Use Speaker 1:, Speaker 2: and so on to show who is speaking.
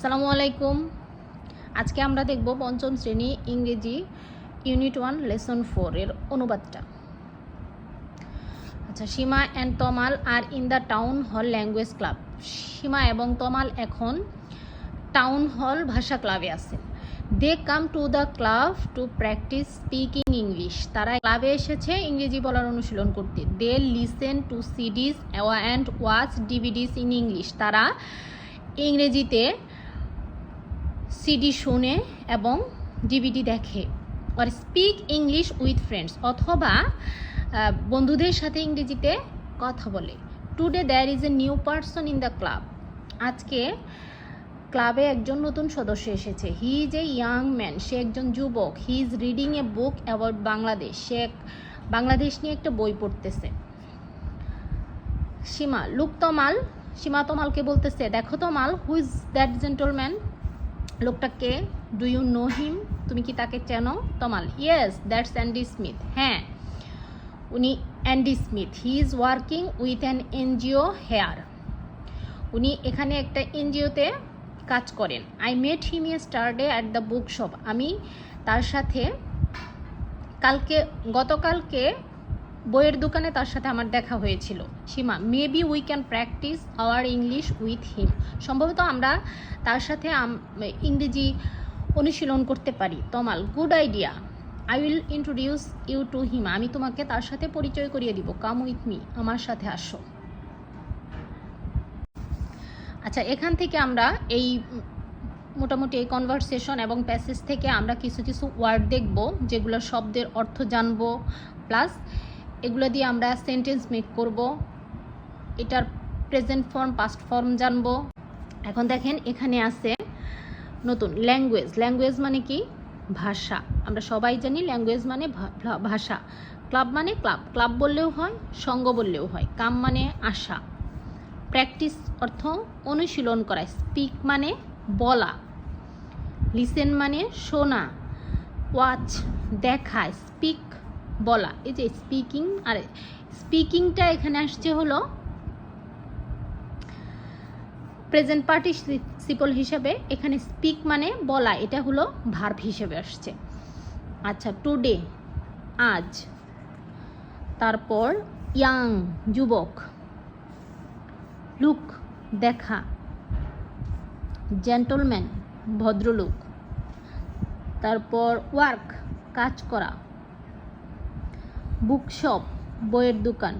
Speaker 1: আসসালামু আলাইকুম। আজকে আমরা দেখব পঞ্চম শ্রেণি ইংরেজি ইউনিট ওয়ান লেসন ফোর এর অনুবাদটা। আচ্ছা Seema and Tamal are in the town hall language club Seema এবং তমাল এখন টাউন হল ভাষা ক্লাবে আছেন। They come to the club to practise speaking English তারা ক্লাবে এসেছে ইংরেজি বলার অনুশীলন করতে। They listen to CDs and watch DVDs in English তারা ইংরেজিতে সিডি শুনে এবং ডিভিডি দেখে আর স্পিক ইংলিশ উইথ ফ্রেন্ডস অথবা বন্ধুদের সাথে ইংরেজিতে কথা বলে। Today there is a new person in the club আজকে ক্লাবে একজন নতুন সদস্য এসেছে। He is a young man সে একজন যুবক। He is reading a book about Bangladesh সে বাংলাদেশ নিয়ে একটা বই পড়তেছে। সীমা লুক তমাল সীমা তমালকে বলতেছে, দেখো Tamal who is that gentleman লোকটা কে ডু ইউ নো হিম তুমি কি তাকে চেনো? Tamal yes that's Andy Smith হ্যাঁ উনি Andy Smith he is working with an NGO here উনি এখানে একটা এনজিওতে কাজ করেন। I met him a Saturday at the book shop আমি তার সাথে কালকে, গতকালকে বইয়ের দোকানে তার সাথে আমার দেখা হয়েছিল। Seema maybe we can practise our English with him সম্ভবত আমরা তার সাথে ইংরেজি অনুশীলন করতে পারি। Tamal good idea I will introduce you to him আমি তোমাকে তার সাথে পরিচয় করিয়ে দিব। কাম উইথ মি আমার সাথে আসো। আচ্ছা এখান থেকে আমরা এই মোটামুটি এই কনভারসেশন এবং প্যাসেজ থেকে আমরা কিছু কিছু ওয়ার্ড দেখব, যেগুলো শব্দের অর্থ জানব প্লাস এগুলো দিয়ে আমরা সেন্টেন্স মেক করব। এটার প্রেজেন্ট ফর্ম পাস্ট ফর্ম জানব। এখন দেখেন, এখানে আছে নতুন ল্যাঙ্গুয়েজ ল্যাঙ্গুয়েজ মানে কি? ভাষা। আমরা সবাই জানি ল্যাঙ্গুয়েজ মানে ভাষা। ক্লাব মানে ক্লাব ক্লাব বললেও হয়, সঙ্গ বললেও হয়। কাম মানে আশা। প্র্যাকটিস অর্থ অনুশীলন করা। স্পিক মানে বলা। লিসেন মানে শোনা। ওয়াচ দেখা। স্পিক বলা। এই যে স্পিকিং আর স্পিকিংটা এখানে আসছে হলো প্রেজেন্ট পার্টিসিপল হিসাবে। এখানে স্পিক মানে বলা, এটা হলো ভার্ব হিসেবে আসছে। আচ্ছা টুডে আজ, তারপর ইয়াং যুবক লুক দেখা জেন্টলম্যান ভদ্রলোক, তারপর ওয়ার্ক কাজ করা। বুকশপ বইয়ের দোকান।